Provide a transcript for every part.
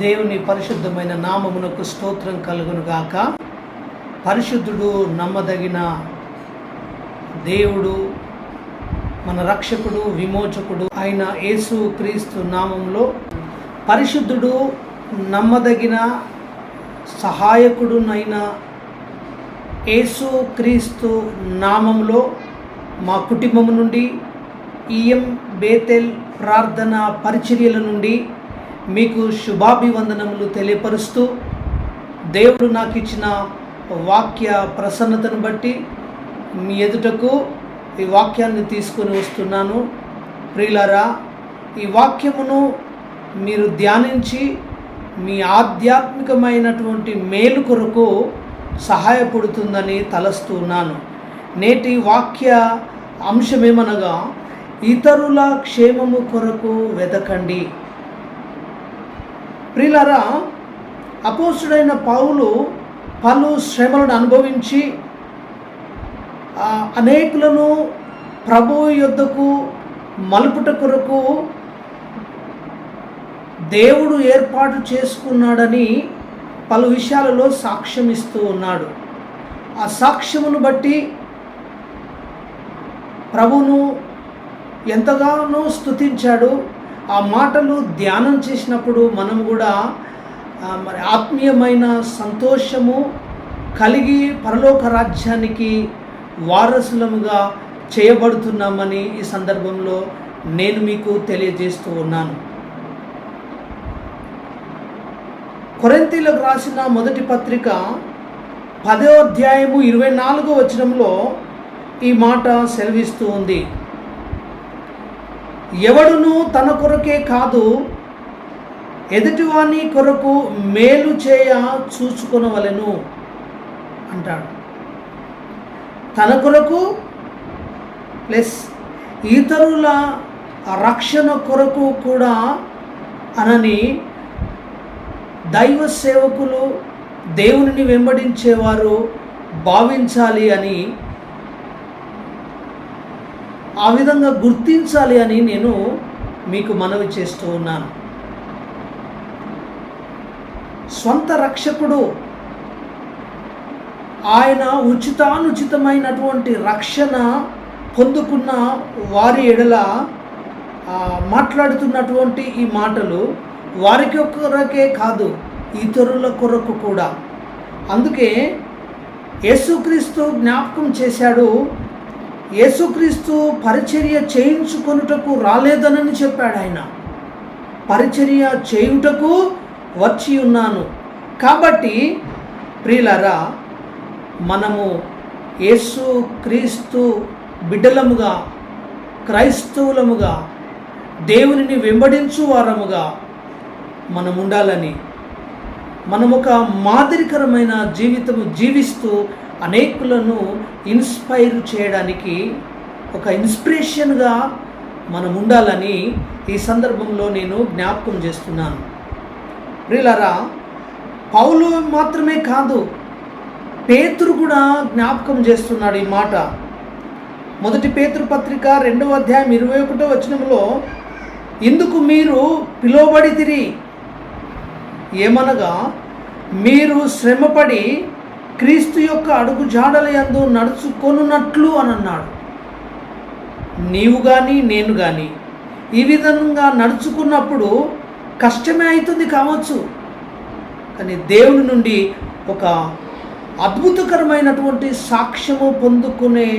దేవుని పరిశుద్ధమైన నామమునకు స్తోత్రం కలుగును గాక పరిశుద్ధుడు నమ్మదగిన దేవుడు మన రక్షకుడు విమోచకుడు అయిన యేసు క్రీస్తు నామంలో పరిశుద్ధుడు నమ్మదగిన సహాయకుడునైన యేసు క్రీస్తు నామంలో మా కుటుంబం నుండి ఈఎం బేతెల్ ప్రార్థన పరిచర్యల నుండి మీకు శుభాభివందనములు తెలియపరుస్తూ దేవుడు నాకు ఇచ్చిన వాక్య ప్రసన్నతను బట్టి మీ ఎదుటకు ఈ వాక్యాన్ని తీసుకొని వస్తున్నాను. ప్రియులారా ఈ వాక్యమును మీరు ధ్యానించి మీ ఆధ్యాత్మికమైనటువంటి మేలు కొరకు సహాయపడుతుందని తలస్తున్నాను నేటి వాక్య అంశమేమనగా ఇతరుల క్షేమము కొరకు వెతకండి. ప్రియులరా అపోసుడైన పావులు పలు శ్రమలను అనుభవించి అనేకులను ప్రభు యొద్దకు మలుపుట కొరకు దేవుడు ఏర్పాటు చేసుకున్నాడని పలు విషయాలలో సాక్ష్యం ఇస్తూ ఉన్నాడు. ఆ సాక్ష్యమును బట్టి ప్రభును ఎంతగానో స్తుతించాడు. ఆ మాటలు ధ్యానం చేసినప్పుడు మనం కూడా మరి ఆత్మీయమైన సంతోషము కలిగి పరలోక రాజ్యానికి వారసులముగా చేయబడుతున్నామని ఈ సందర్భంలో నేను మీకు తెలియజేస్తూ ఉన్నాను. కొరింతీలకు రాసిన మొదటి పత్రిక పదో అధ్యాయము ఇరవై నాలుగో వచనంలో ఈ మాట సెలవిస్తూ ఉంది. ఎవడును తన కొరకే కాదు ఎదుటివాని కొరకు మేలు చేయ చూసుకొనవలెను అంటాడు. తన కొరకు ప్లస్ ఇతరుల రక్షణ కొరకు కూడా అనని దైవ సేవకులు దేవునిని వెంబడించేవారు భావించాలి అని ఆ విధంగా గుర్తించాలి అని నేను మీకు మనవి చేస్తూ ఉన్నాను. స్వంత రక్షకుడు ఆయన ఉచితానుచితమైనటువంటి రక్షణ పొందుకున్న వారి ఎడల మాట్లాడుతున్నటువంటి ఈ మాటలు వారికి కొరకే కాదు ఇతరుల కొరకు కూడా. అందుకే యేసుక్రీస్తు జ్ఞాపకం చేశాడు యేసుక్రీస్తు పరిచర్య చేయించుకొనుటకు రాలేదనని చెప్పాడు ఆయన. పరిచర్య చేయుటకు వచ్చి ఉన్నాను. కాబట్టి ప్రియులరా మనము యేసు క్రీస్తు బిడ్డలముగా క్రైస్తవులముగా దేవునిని వెంబడించు వారముగా మనం ఉండాలని మనం ఒక మాదిరికరమైన జీవితము జీవిస్తూ అనేకులను ఇన్స్పైర్ చేయడానికి ఒక ఇన్స్పిరేషన్గా మనం ఉండాలని ఈ సందర్భంలో నేను జ్ఞాపకం చేస్తున్నాను. ప్రియులారా పౌలు మాత్రమే కాదు పేతురు కూడా జ్ఞాపకం చేస్తున్నాడు ఈ మాట. మొదటి పేతురు పత్రిక రెండవ అధ్యాయం ఇరవై ఒకటో వచనంలో ఇందుకు మీరు పిలువబడి తిరిగి ఏమనగా మీరు శ్రమపడి క్రీస్తు యొక్క అడుగు జాడల యందు నడుచుకొనున్నట్లు అని అన్నాడు నీవు కానీ నేను కానీ ఈ విధంగా నడుచుకున్నప్పుడు కష్టమే అవుతుంది కావచ్చు. కానీ దేవుని నుండి ఒక అద్భుతకరమైనటువంటి సాక్ష్యము పొందుకునే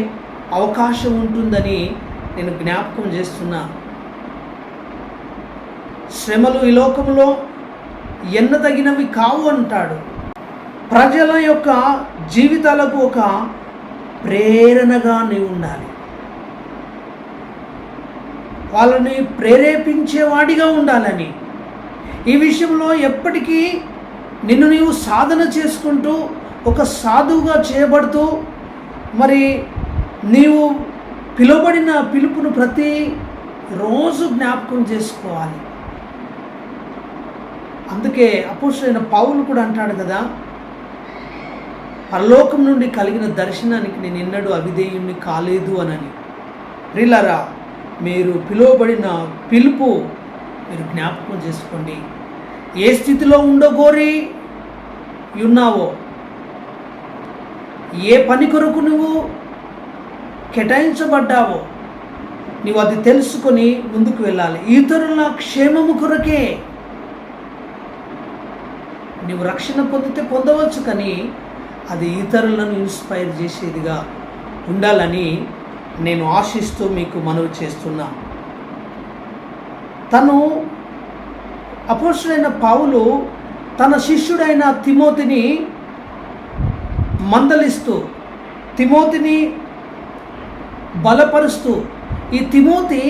అవకాశం ఉంటుందని నేను జ్ఞాపకం చేస్తున్నా. శ్రమలు ఈ లోకంలో ఎన్నదగినవి కావు అంటాడు. ప్రజల యొక్క జీవితాలకు ఒక ప్రేరణగా నీవు ఉండాలి. వాళ్ళని ప్రేరేపించేవాడిగా ఉండాలని. ఈ విషయంలో ఎప్పటికీ నిన్ను నీవు సాధన చేసుకుంటూ ఒక సాధువుగా చేయబడుతూ మరి నీవు పిలువబడిన పిలుపును ప్రతి రోజు జ్ఞాపకం చేసుకోవాలి. అందుకే అపుష్ అయిన పావులు కూడా అంటాడు కదా పరలోకం నుండి కలిగిన దర్శనానికి నేను ఎన్నడూ అవిధేయుణ్ణి కాలేదు అనని. ప్రిలరా మీరు పిలువబడిన పిలుపు మీరు జ్ఞాపకం చేసుకోండి. ఏ స్థితిలో ఉండగోరి ఉన్నావో? ఏ పని కొరకు నువ్వు కేటాయించబడ్డావో? నీవు అది తెలుసుకొని ముందుకు వెళ్ళాలి. ఇతరుల క్షేమము కొరకే నీవు రక్షణ పొందితే పొందవచ్చు కానీ అది ఇతరులను ఇన్స్పైర్ చేసేదిగా ఉండాలని నేను ఆశిస్తూ మీకు మనవి చేస్తున్నా. తను అపోషుడైన పావులు తన శిష్యుడైన తిమోతిని మందలిస్తూ తిమోతిని బలపరుస్తూ ఈ తిమోతి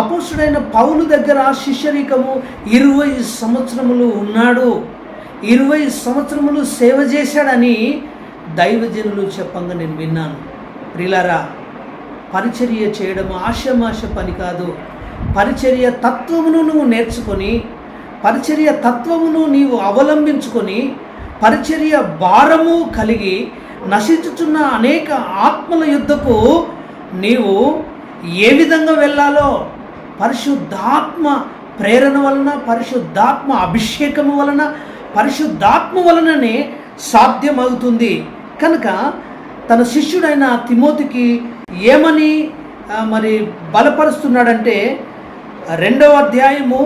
అపురుషుడైన పౌలు దగ్గర శిష్యరికము ఇరవై సంవత్సరములు ఉన్నాడు. ఇరవై సంవత్సరములు సేవ చేశాడని దైవజనులు చెప్పంగా నేను విన్నాను. ప్రిలారా పరిచర్య చేయడం ఆశమాష పని కాదు. పరిచర్య తత్వమును నువ్వు నేర్చుకొని పరిచర్య తత్వమును నీవు అవలంబించుకొని పరిచర్య భారము కలిగి నశించుచున్న అనేక ఆత్మల యుద్ధకు నీవు ఏ విధంగా వెళ్ళాలో పరిశుద్ధాత్మ ప్రేరణ వలన పరిశుద్ధాత్మ అభిషేకము వలన పరిశుద్ధాత్మ వలననే సాధ్యమవుతుంది. కనుక తన శిష్యుడైన తిమోతికి ఏమని మరి బలపరుస్తున్నాడంటే రెండవ అధ్యాయము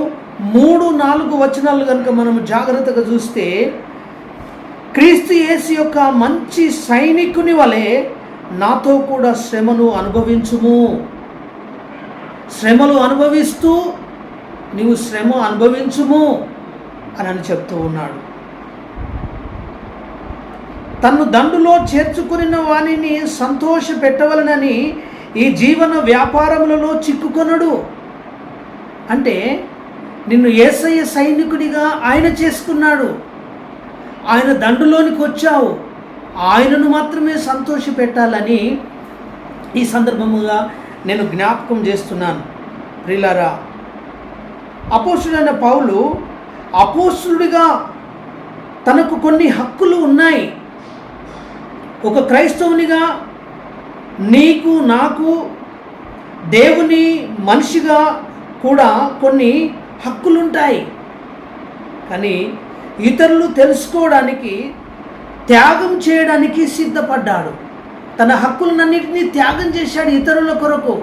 మూడు నాలుగు వచనాలు కనుక మనం జాగ్రత్తగా చూస్తే క్రీస్తు యేసు యొక్క మంచి సైనికుని వలె నాతో కూడా శ్రమను అనుభవించుము. శ్రమలు అనుభవిస్తూ నీవు శ్రమ అనుభవించుము. అని అని చెప్తూ ఉన్నాడు. తన్ను దండులో చేర్చుకున్న వాణిని సంతోష పెట్టవలనని ఈ జీవన వ్యాపారములలో చిక్కుకొనడు. అంటే నిన్ను ఏసయ్య సైనికుడిగా ఆయన చేసుకున్నాడు. ఆయన దండులోనికి వచ్చావు. ఆయనను మాత్రమే సంతోష పెట్టాలని ఈ సందర్భముగా నేను జ్ఞాపకం చేస్తున్నాను. ప్రిలారా అపోసుడైన పౌలు అపోసులుడిగా తనకు కొన్ని హక్కులు ఉన్నాయి. ఒక క్రైస్తవునిగా నీకు నాకు దేవుని మనిషిగా కూడా కొన్ని హక్కులుంటాయి. కానీ ఇతరులు తెలుసుకోవడానికి త్యాగం చేయడానికి సిద్ధపడ్డాడు. తన హక్కులన్నింటినీ త్యాగం చేశాడు ఇతరుల కొరకు.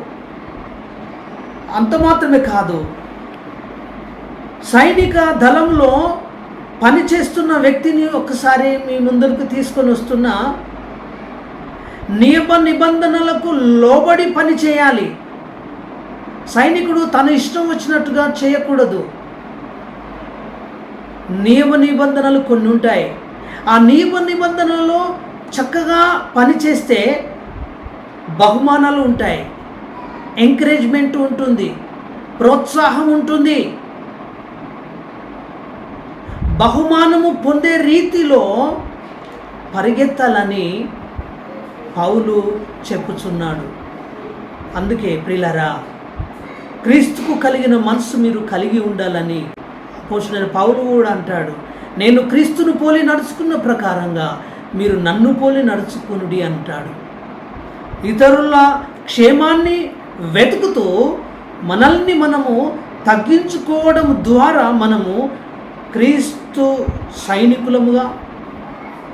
అంత మాత్రమే కాదు సైనిక దళంలో పనిచేస్తున్న వ్యక్తిని ఒక్కసారి మీ ముందరకు తీసుకొని వస్తున్నా నియమ నిబంధనలకు లోబడి పని చేయాలి. సైనికుడు తన ఇష్టం వచ్చినట్టుగా చేయకూడదు. నియమ నిబంధనలు కొన్ని ఉంటాయి. ఆ నియమ నిబంధనలలో చక్కగా పనిచేస్తే బహుమానాలు ఉంటాయి. ఎంకరేజ్మెంట్ ఉంటుంది. ప్రోత్సాహం ఉంటుంది. బహుమానము పొందే రీతిలో పరిగెత్తాలని పౌలు చెప్పుచున్నాడు. అందుకే ప్రిలరా క్రీస్తుకు కలిగిన మనసు మీరు కలిగి ఉండాలని పోషణ పౌలు కూడా అంటాడు. నేను క్రీస్తును పోలి నడుచుకున్న ప్రకారంగా మీరు నన్ను పోలి నడుచుకునుడి అంటాడు. ఇతరుల క్షేమాన్ని వెతుకుతూ మనల్ని మనము తగ్గించుకోవడం ద్వారా మనము క్రీస్తు సైనికులముగా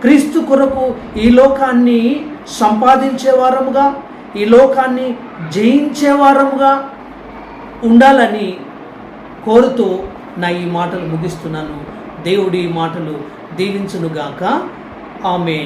క్రీస్తు కొరకు ఈ లోకాన్ని సంపాదించేవారముగా ఈ లోకాన్ని జయించేవారముగా ఉండాలని కోరుతూ నా ఈ మాటలు ముగిస్తున్నాను. దేవుడి ఈ మాటలు దీవించునుగాక. ఆమె